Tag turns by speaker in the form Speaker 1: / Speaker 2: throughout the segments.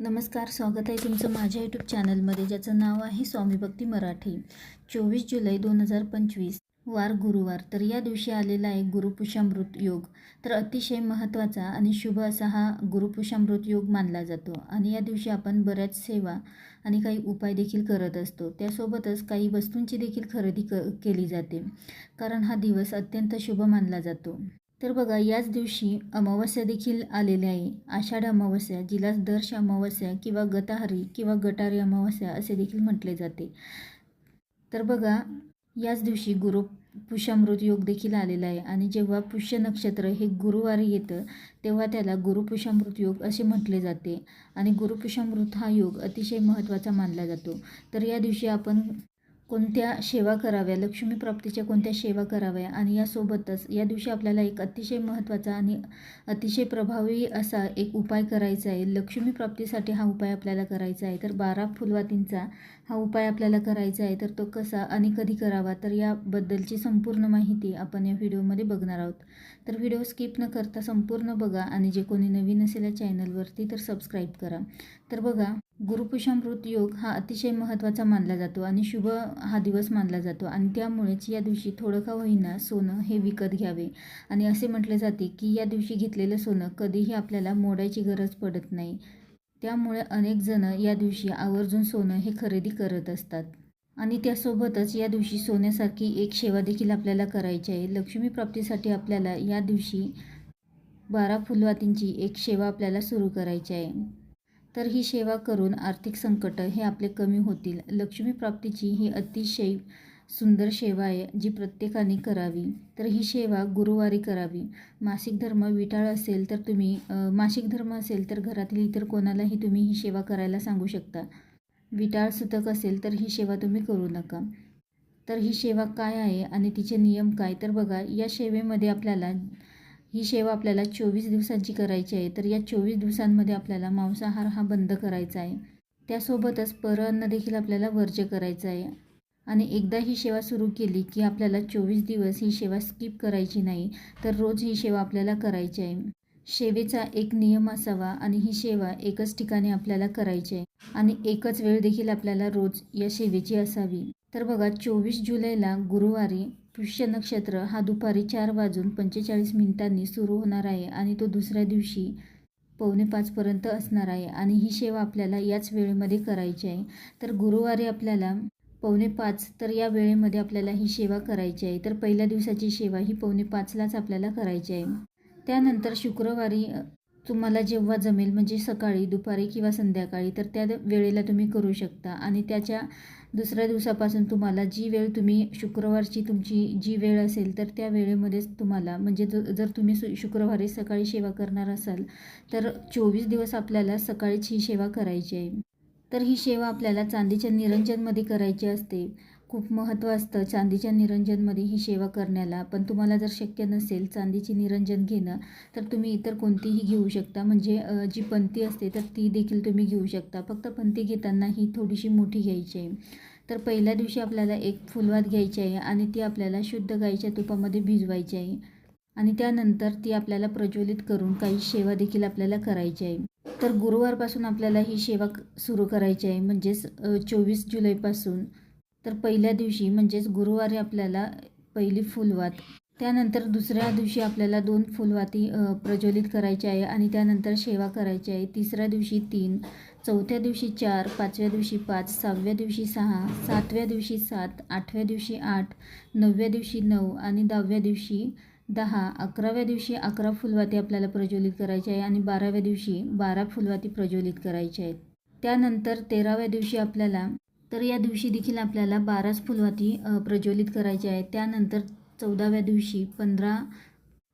Speaker 1: नमस्कार स्वागत आहे तुमचं माझ्या यूट्यूब चॅनलमध्ये ज्याचं नाव आहे स्वामी भक्ती मराठी. चोवीस जुलै दोन हजार पंचवीस वार गुरुवार. तर या दिवशी आलेला आहे गुरुपुषामृत योग. तर अतिशय महत्त्वाचा आणि शुभ असा हा गुरुपुषामृत योग मानला जातो. आणि या दिवशी आपण बऱ्याच सेवा आणि काही उपाय देखील करत असतो. त्यासोबतच काही वस्तूंची देखील खरेदी क केली जाते. कारण हा दिवस अत्यंत शुभ मानला जातो. तर बघा याच दिवशी अमावस्या देखील आलेल्या आहे. आषाढ अमावस्या जिला दर्श अमावस्या किंवा गताहारी किंवा गटारी अमावस्या असे देखील म्हटले जाते. तर बघा याच दिवशी गुरु पुष्यामृत योग देखील आलेला आहे. आणि जेव्हा पुष्य नक्षत्र हे गुरुवारी येतं तेव्हा त्याला गुरुपुषामृत योग असे म्हटले जाते. आणि गुरुपुषामृत हा योग अतिशय महत्त्वाचा मानला जातो. तर या दिवशी आपण कोणत्या सेवा कराव्या लक्ष्मी प्राप्तीच्या कोणत्या सेवा कराव्या आणि यासोबतच या दिवशी आपल्याला एक अतिशय महत्त्वाचा आणि अतिशय प्रभावी असा एक उपाय करायचा आहे. लक्ष्मी प्राप्तीसाठी हा उपाय आपल्याला करायचा आहे. तर बारा फुलवातींचा हा उपाय आपल्याला करायचा आहे. तर तो कसा आणि कधी करावा? तर याबद्दलची संपूर्ण माहिती आपण या व्हिडिओमध्ये बघणार आहोत. तर व्हिडिओ स्किप न करता संपूर्ण बघा आणि जे कोणी नवीन असेल या चॅनलवरती तर सबस्क्राईब करा. तर बघा गुरुपुषामृत योग हा अतिशय महत्त्वाचा मानला जातो आणि शुभ हा दिवस मानला जातो. आणि त्यामुळेच या दिवशी थोडं का होईना सोनं हे विकत घ्यावे. आणि असे म्हटले जाते की या दिवशी घेतलेलं सोनं कधीही आपल्याला मोडायची गरज पडत नाही. त्यामुळे अनेक जण या दिवशी आवर्जून सोनं हे खरेदी करत असतात. आणि त्यासोबतच या दिवशी सोन्यासारखी एक सेवा देखील आपल्याला करायची आहे. लक्ष्मी प्राप्तीसाठी आपल्याला या दिवशी बारा फुलवातींची एक सेवा आपल्याला सुरू करायची आहे. तर ही सेवा करून आर्थिक संकट हे आपले कमी होतील. लक्ष्मी प्राप्तीची ही अतिशय सुंदर सेवा आहे जी प्रत्येकाने करावी. तर ही सेवा गुरुवारी करावी. मासिक धर्म विटाळ असेल तर तुम्ही मासिक धर्म असेल तर घरातील इतर कोणालाही तुम्ही ही सेवा करायला सांगू शकता. विटाळ सुतक असेल तर ही सेवा तुम्ही करू नका. तर ही सेवा काय आहे आणि तिचे नियम काय? तर बघा या सेवेमध्ये आपल्याला ही सेवा आपल्याला चोवीस दिवसांची करायची आहे. तर या चोवीस दिवसांमध्ये आपल्याला मांसाहार हा बंद करायचा आहे. त्यासोबतच परअन्न देखील आपल्याला वर्ज्य करायचं आहे. आणि एकदा ही सेवा सुरू केली की आपल्याला चोवीस दिवस ही सेवा स्किप करायची नाही तर रोज ही सेवा आपल्याला करायची आहे. सेवेचा एक नियम असावा आणि ही सेवा एकच ठिकाणी आपल्याला करायची आहे. आणि एकच वेळ देखील आपल्याला रोज या सेवेची असावी. तर बघा चोवीस जुलैला गुरुवारी पुष्य नक्षत्र हा दुपारी चार वाजून पंचेचाळीस मिनिटांनी सुरू होणार आहे आणि तो दुसऱ्या दिवशी पावणे पाचपर्यंत असणार आहे. आणि ही सेवा आपल्याला याच वेळेमध्ये करायची आहे. तर गुरुवारी आपल्याला पावणे पाच तर या वेळेमध्ये आपल्याला ही सेवा करायची आहे. तर पहिल्या दिवसाची सेवा ही पावणे पाचलाच आपल्याला करायची आहे. त्यानंतर शुक्रवारी तुम्हाला जेव्हा जमेल म्हणजे सकाळी दुपारी किंवा संध्याकाळी तर त्या वेळेला तुम्ही करू शकता. आणि त्याच्या दुसऱ्या दिवसापासून तुम्हाला जी वेळ तुम्ही शुक्रवारची तुमची जी वेळ असेल तर त्या वेळेमध्येच तुम्हाला म्हणजे जर तुम्ही सु शुक्रवारी सकाळी सेवा करणार असाल तर चोवीस दिवस आपल्याला सकाळीच ही सेवा करायची आहे. तर ही सेवा आपल्याला चांदीच्या निरंजनमध्ये करायची असते. खूप महत्त्व असतं चांदीच्या निरंजनमध्ये ही सेवा करण्याला. पण तुम्हाला जर शक्य नसेल चांदीची निरंजन घेणं तर तुम्ही इतर कोणतीही घेऊ शकता. म्हणजे जी पंती असते तर ती देखील तुम्ही घेऊ शकता. फक्त पंती घेताना ही थोडीशी मोठी घ्यायची आहे. तर पहिल्या दिवशी आपल्याला एक फुलवात घ्यायची आहे आणि ती आपल्याला शुद्ध गाईच्या तुपामध्ये भिजवायची आहे. आणि त्यानंतर ती आपल्याला प्रज्वलित करून काही सेवा देखील आपल्याला करायची आहे. तर गुरुवारपासून आपल्याला ही सेवा सुरू करायची आहे. म्हणजेच चोवीस जुलैपासून. तर पहिल्या दिवशी म्हणजेच गुरुवारी आपल्याला पहिली फुलवात. त्यानंतर दुसऱ्या दिवशी आपल्याला दोन फुलवाती प्रज्वलित करायची आहे आणि त्यानंतर सेवा करायची आहे. तिसऱ्या दिवशी तीन चौथ्या दिवशी चार पाचव्या दिवशी पाच सहाव्या दिवशी सहा सातव्या दिवशी सात आठव्या दिवशी आठ नवव्या दिवशी नऊ आणि दहाव्या दिवशी दहा अकराव्या दिवशी अकरा फुलवाती आपल्याला प्रज्वलित करायची आहे आणि बाराव्या दिवशी बारा फुलवाती प्रज्वलित करायची आहेत. त्यानंतर तेराव्या दिवशी आपल्याला तर या दिवशी देखील आपल्याला बाराच फुलवाती प्रज्वलित करायची आहे त्यानंतर चौदाव्या दिवशी पंधरा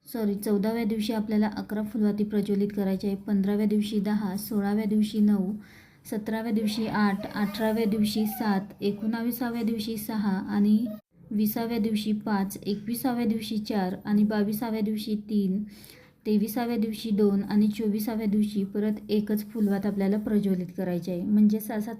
Speaker 1: सॉरी चौदाव्या दिवशी आपल्याला अकरा फुलवाती प्रज्वलित करायची आहे पंधराव्या दिवशी दहा सोळाव्या दिवशी नऊ सतराव्या दिवशी आठ अठराव्या दिवशी सात एकोणाविसाव्या दिवशी सहा आणि विसाव्या दिवशी पाच एकविसाव्या दिवशी चार आणि बावीसाव्या दिवशी तीन तेविसाव्या दिवशी दोन आणि चोवीसाव्या दिवशी परत एकच फुलवात आपल्याला प्रज्वलित करायची आहे. म्हणजे असा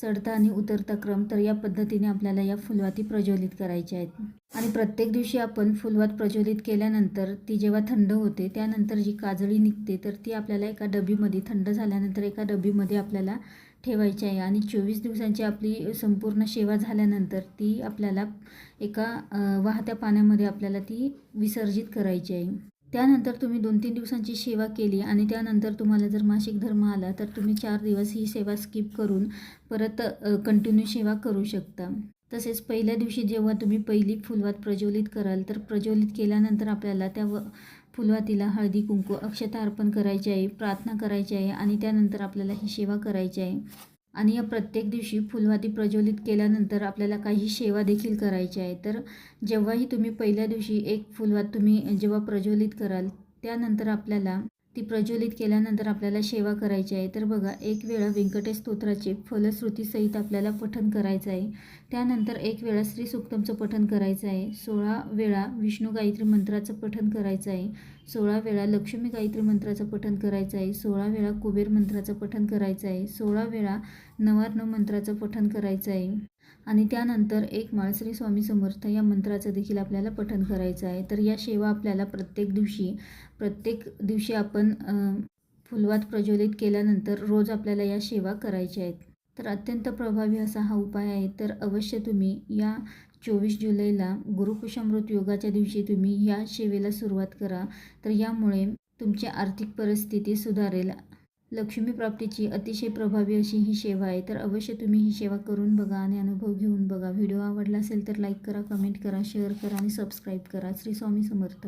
Speaker 1: चढता आणि उतरता क्रम तर या पद्धतीने आपल्याला या फुलवाती प्रज्वलित करायच्या आहेत. आणि प्रत्येक दिवशी आपण फुलवात प्रज्वलित केल्यानंतर ती जेव्हा थंड होते त्यानंतर जी काजळी निघते तर ती आपल्याला एका डबीमध्ये थंड झाल्यानंतर एका डबीमध्ये आपल्याला ठेवायची आहे. आणि चोवीस दिवसांची आपली संपूर्ण सेवा झाल्यानंतर ती आपल्याला एका वाहत्या पाण्यामध्ये आपल्याला ती विसर्जित करायची आहे. त्यानंतर तुम्ही दोन तीन दिवसांची सेवा केली आणि त्यानंतर तुम्हाला जर मासिक धर्म आला तर तुम्ही चार दिवस ही सेवा स्किप करून परत कंटिन्यू सेवा करू शकता. तसेच पहिल्या दिवशी जेव्हा तुम्ही पहिली फुलवात प्रज्वलित कराल तर प्रज्वलित केल्यानंतर आपल्याला त्या व फुलवातीला हळदी कुंकू अक्षता अर्पण करायची आहे प्रार्थना करायची आहे आणि त्यानंतर आपल्याला ही सेवा करायची आहे. आणि या प्रत्येक दिवशी फुलवाती प्रज्वलित केल्यानंतर आपल्याला काही सेवा देखील करायची आहे. तर जेव्हाही तुम्ही पहिल्या दिवशी एक फुलवात तुम्ही जेव्हा प्रज्वलित कराल त्यानंतर आपल्याला ती प्रज्वलित केल्यानंतर आपल्याला सेवा करायची आहे. तर बघा एक वेळा व्यंकटेश स्तोत्राचे फलश्रुतीसहित आपल्याला पठन करायचं आहे. त्यानंतर एक वेळा श्री सुक्तमचं पठन करायचं आहे. सोळा वेळा विष्णू गायत्री मंत्राचं पठन करायचं आहे. सोळा वेळा लक्ष्मी गायत्री मंत्राचं पठन करायचं आहे. सोळा वेळा कुबेर मंत्राचं पठन करायचं आहे. सोळा वेळा नवार्णव मंत्राचं पठन करायचं आहे. आणि त्यानंतर एक माळ श्री स्वामी समर्थ या मंत्राचं देखील आपल्याला पठण करायचं आहे. तर या सेवा आपल्याला प्रत्येक दिवशी प्रत्येक दिवशी आपण फुलवात प्रज्वलित केल्यानंतर रोज आपल्याला या सेवा करायच्या आहेत. तर अत्यंत प्रभावी असा हा उपाय आहे. तर अवश्य तुम्ही या चोवीस जुलैला गुरुकुशामृत योगाच्या दिवशी तुम्ही या सेवेला सुरुवात करा. तर यामुळे तुमची आर्थिक परिस्थिती सुधारेल. लक्ष्मी प्राप्तीची अतिशय प्रभावी अशी ही सेवा आहे. तर अवश्य तुम्ही ही सेवा करून बघा आणि अनुभव घेऊन बघा. व्हिडिओ आवडला असेल तर लाईक करा कमेंट करा शेअर करा आणि सबस्क्राईब करा. श्री स्वामी समर्थ.